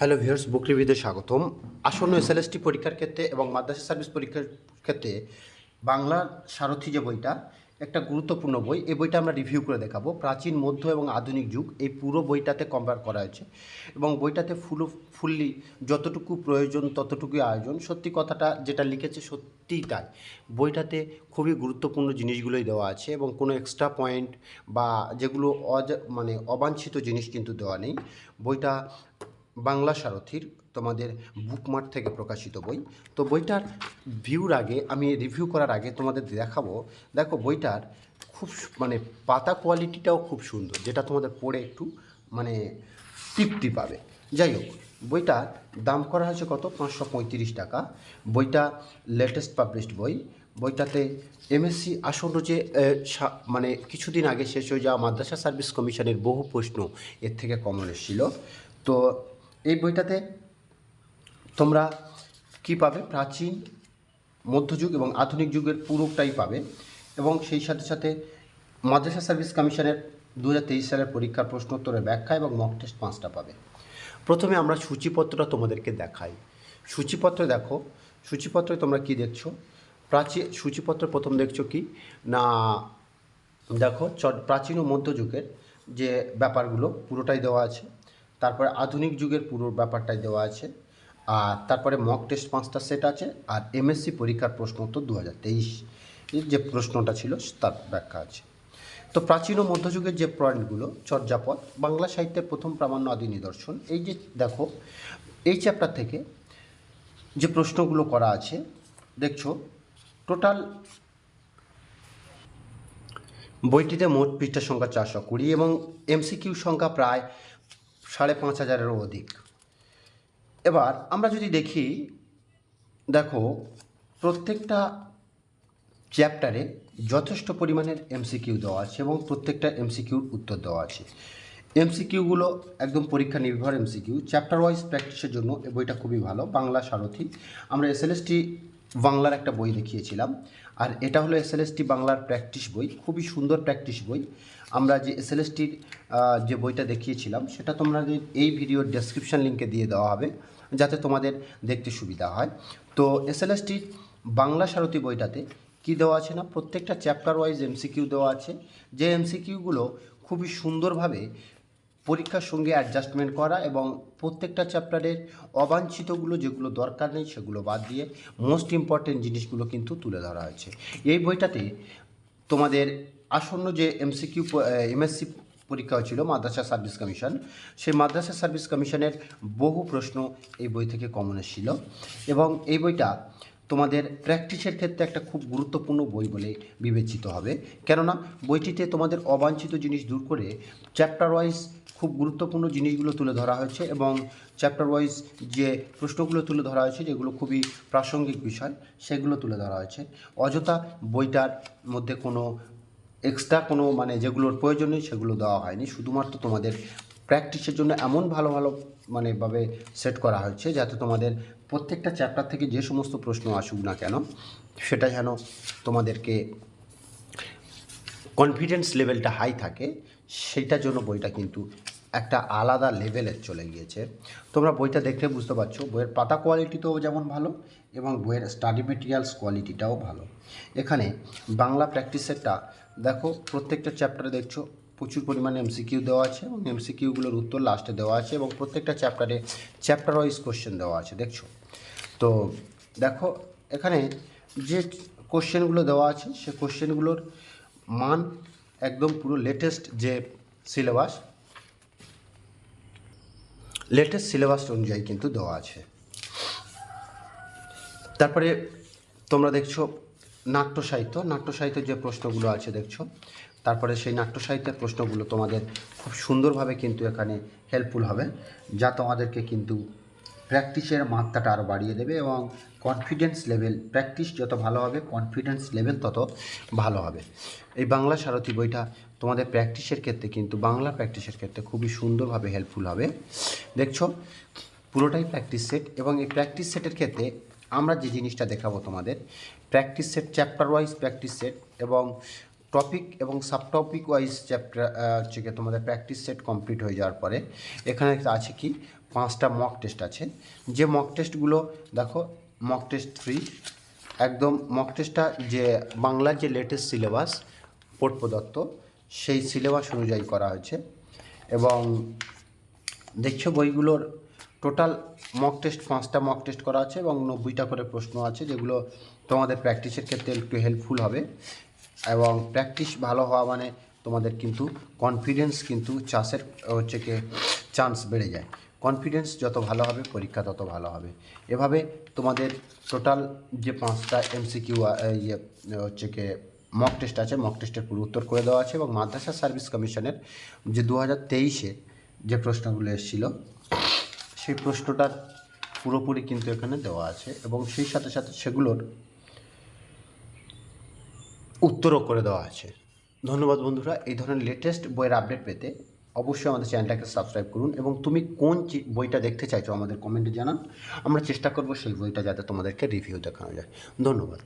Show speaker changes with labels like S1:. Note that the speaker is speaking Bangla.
S1: হ্যালো ভিউয়ার্স বুক রিভিউতে স্বাগতম। আসন্ন এসএলএসটি পরীক্ষার ক্ষেত্রে এবং মাদ্রাসা সার্ভিস পরীক্ষার ক্ষেত্রে বাংলার সারথি যে বইটা, একটা গুরুত্বপূর্ণ বই। এই বইটা আমরা রিভিউ করে দেখাবো। প্রাচীন, মধ্য এবং আধুনিক যুগ, এই পুরো বইটাতে কম্পেয়ার করা হয়েছে এবং বইটাতে ফুল, ফুললি যতটুকু প্রয়োজন, ততটুকুই আয়োজন। সত্যি কথাটা যেটা লিখেছে সত্যিই তাই। বইটাতে খুবই গুরুত্বপূর্ণ জিনিসগুলোই দেওয়া আছে এবং কোনো এক্সট্রা পয়েন্ট বা যেগুলো অজ মানে অবাঞ্ছিত জিনিস কিন্তু দেওয়া নেই। বইটা বাংলা সারথীর তোমাদের বুকমার্ট থেকে প্রকাশিত বই। তো বইটার ভিউর আগে, আমি রিভিউ করার আগে তোমাদের দেখাবো, দেখো বইটার খুব মানে পাতা কোয়ালিটিটাও খুব সুন্দর, যেটা তোমাদের পড়ে একটু মানে তৃপ্তি পাবে। যাই হোক, বইটার দাম করা হয়েছে কত? পাঁচশো পঁয়ত্রিশ টাকা। বইটা লেটেস্ট পাবলিশড বই। বইটাতে এমএসসি আসন্ন যে মানে কিছুদিন আগে শেষ হয়ে যাওয়া মাদ্রাসা সার্ভিস কমিশনের বহু প্রশ্ন এর থেকে কমন এসেছিল। তো এই বইটাতে তোমরা কি পাবে? প্রাচীন, মধ্যযুগ এবং আধুনিক যুগের পুরোটাই পাবে এবং সেই সাথে সাথে মাদ্রাসা সার্ভিস কমিশনের দু হাজার তেইশ সালের পরীক্ষার প্রশ্নোত্তরের ব্যাখ্যা এবং মক টেস্ট পাঁচটা পাবে। প্রথমে আমরা সূচিপত্রটা তোমাদেরকে দেখাই। সূচিপত্র দেখো, সূচিপত্রে তোমরা কি দেখছ? প্রাচীন সূচিপত্র প্রথম দেখছ কি? না, দেখো প্রাচীন ও মধ্যযুগের যে ব্যাপারগুলো পুরোটাই দেওয়া আছে। তারপরে আধুনিক যুগের পুরো ব্যাপারটাই দেওয়া আছে। আর তারপরে মক টেস্ট পাঁচটা সেট আছে আর এমএসসি পরীক্ষার প্রশ্ন উত্তর দু হাজার তেইশ যে প্রশ্নটা ছিল তার ব্যাখ্যা আছে। তো প্রাচীন ও মধ্যযুগের যে পয়েন্টগুলো, চর্যাপদ, বাংলা সাহিত্যের প্রথম প্রামাণ্য আদি নিদর্শন, এই যে দেখো, এই চ্যাপ্টার থেকে যে প্রশ্নগুলো করা আছে, দেখছ টোটাল বইটিতে মোট পৃষ্ঠা সংখ্যা চারশো কুড়ি এবং এমসিকিউ সংখ্যা প্রায় সাড়ে পাঁচ হাজারেরও অধিক। এবার আমরা যদি দেখি, দেখো, প্রত্যেকটা চ্যাপ্টারে যথেষ্ট পরিমাণের এমসিকিউ দেওয়া আছে এবং প্রত্যেকটা এমসিকিউর উত্তর দেওয়া আছে। এমসিকিউগুলো একদম পরীক্ষা নির্ভর এমসিকিউ চ্যাপ্টার ওয়াইজ প্র্যাকটিসের জন্য এই বইটা খুবই ভালো, বাংলা সারথি। আমরা এসএলএসটি বাংলার একটা বই দেখিয়েছিলাম, আর এটা হলো এসএলএসটি বাংলার প্র্যাকটিস বই, খুবই সুন্দর প্র্যাকটিস বই। আমরা যে এসএলএসটির যে বইটা দেখিয়েছিলাম, সেটা তোমরা এই ভিডিওর ডেসক্রিপশন লিঙ্কে দিয়ে দেওয়া হবে, যাতে তোমাদের দেখতে সুবিধা হয়। তো এসএলএসটির বাংলা সারথি বইটাতে কি দেওয়া আছে না, প্রত্যেকটা চ্যাপ্টার ওয়াইজ এমসিকিউ দেওয়া আছে। যে এমসিকিউগুলো খুবই সুন্দরভাবে পরীক্ষার সঙ্গে অ্যাডজাস্টমেন্ট করা এবং প্রত্যেকটা চ্যাপ্টারের অবাঞ্ছিতগুলো যেগুলো দরকার নেই, সেগুলো বাদ দিয়ে মোস্ট ইম্পর্টেন্ট জিনিসগুলো কিন্তু তুলে ধরা হয়েছে। এই বইটাতে তোমাদের আসন্ন যে এমসিকিউ এমএসসি পরীক্ষা হয়েছিল, মাদ্রাসা সার্ভিস কমিশন, সেই মাদ্রাসা সার্ভিস কমিশনের বহু প্রশ্ন এই বই থেকে কমন এসেছিল। এবং এই বইটা তোমাদের প্র্যাকটিসের ক্ষেত্রে একটা খুব গুরুত্বপূর্ণ বই বলে বিবেচিত হবে। কেননা, বইটিতে তোমাদের অবাঞ্ছিত জিনিস দূর করে চ্যাপ্টার ওয়াইজ খুব গুরুত্বপূর্ণ জিনিসগুলো তুলে ধরা হয়েছে এবং চ্যাপ্টার ওয়াইজ যে প্রশ্নগুলো তুলে ধরা হয়েছে, যেগুলো খুবই প্রাসঙ্গিক বিষয়, সেগুলো তুলে ধরা হয়েছে। অযথা বইটার মধ্যে কোনো এক্সট্রা কোনো মানে যেগুলোর প্রয়োজন নেই সেগুলো দেওয়া হয়নি। শুধুমাত্র তোমাদের প্র্যাকটিসের জন্য এমন ভালো ভালো মানে ভাবে সেট করা হয়েছে যাতে তোমাদের প্রত্যেকটা চ্যাপ্টার থেকে যে সমস্ত প্রশ্ন আসুক না কেন, সেটা যেন তোমাদেরকে কনফিডেন্স লেভেলটা হাই থাকে, সেইটার জন্য বইটা কিন্তু একটা আলাদা লেভেলের চলে গিয়েছে। তোমরা বইটা দেখলে বুঝতে পারছ, বইয়ের পাতা কোয়ালিটিতেও যেমন ভালো এবং বইয়ের স্টাডি মেটেরিয়ালস কোয়ালিটিটাও ভালো। এখানে বাংলা প্র্যাকটিসেরটা দেখো প্রত্যেকটা চ্যাপ্টারে দেখছ প্রচুর পরিমাণে এমসিকিউ দেওয়া আছে এবং এমসিকিউগুলোর উত্তর লাস্টে দেওয়া আছে এবং প্রত্যেকটা চ্যাপ্টারে চ্যাপ্টার ওয়াইজ কোশ্চেন দেওয়া আছে, দেখছ? তো দেখো এখানে যে কোশ্চেনগুলো দেওয়া আছে, সে কোশ্চেনগুলোর মান একদম পুরো লেটেস্ট যে সিলেবাস লেটেস্ট সিলেবাস অনুযায়ী কিন্তু দেওয়া আছে। তারপরে তোমরা দেখছ নাট্য সাহিত্য নাট্য সাহিত্যের যে প্রশ্নগুলো আছে দেখছ, তারপরে সেই নাট্য সাহিত্যের প্রশ্নগুলো তোমাদের খুব সুন্দরভাবে কিন্তু এখানে হেল্পফুল হবে, যা তোমাদেরকে কিন্তু প্র্যাকটিসের মাত্রাটা আরও বাড়িয়ে দেবে এবং কনফিডেন্স লেভেল প্র্যাকটিস যত ভালো হবে কনফিডেন্স লেভেল তত ভালো হবে। এই বাংলা সারথি বইটা তোমাদের প্র্যাকটিসের ক্ষেত্রে কিন্তু বাংলা প্র্যাকটিসের ক্ষেত্রে খুবই সুন্দরভাবে হেল্পফুল হবে। দেখছ? পুরোটাই প্র্যাকটিস সেট এবং এই প্র্যাকটিস সেটের ক্ষেত্রে আমরা যে জিনিসটা দেখাবো তোমাদের practice set chapter wise practice set এবং টপিক এবং সাব টপিক ওয়াইজ চ্যাপ্টার হচ্ছে গিয়ে তোমাদের প্র্যাকটিস সেট কমপ্লিট হয়ে যাওয়ার পরে এখানে আছে কি? পাঁচটা মক টেস্ট আছে। যে মক টেস্টগুলো দেখো মক টেস্ট থ্রি একদম মক টেস্টটা যে বাংলার যে লেটেস্ট সিলেবাস পোর্ট প্রদত্ত সেই সিলেবাস অনুযায়ী করা হয়েছে এবং দেখছ বইগুলোর টোটাল মক টেস্ট পাঁচটা মক টেস্ট করা আছে এবং নব্বইটা করে প্রশ্ন আছে যেগুলো তোমাদের প্র্যাকটিসের ক্ষেত্রে একটু হেল্পফুল হবে এবং প্র্যাকটিস ভালো হওয়া মানে তোমাদের কিন্তু কনফিডেন্স কিন্তু চাষের হচ্ছে কি চান্স বেড়ে যায়। কনফিডেন্স যত ভালো হবে, পরীক্ষা তত ভালো হবে। এভাবে তোমাদের টোটাল যে পাঁচটা এমসিকিউ ইয়ে হচ্ছে কি মক টেস্ট আছে মক টেস্টের পুরো উত্তর করে দেওয়া আছে এবং মাদ্রাসা সার্ভিস কমিশনের যে দু হাজার তেইশে যে প্রশ্নগুলো এসেছিল, সেই প্রশ্নটার পুরোপুরি কিন্তু এখানে দেওয়া আছে এবং সেই সাথে সাথে সেগুলোর উত্তরও করে দেওয়া আছে। ধন্যবাদ বন্ধুরা, এই ধরনের লেটেস্ট বইয়ের আপডেট পেতে অবশ্যই আমাদের চ্যানেলটাকে সাবস্ক্রাইব করুন এবং তুমি কোন বইটা দেখতে চাইছো আমাদের কমেন্টে জানান। আমরা চেষ্টা করব সেই বইটা যাতে তোমাদেরকে রিভিউ দেখানো যায়। ধন্যবাদ।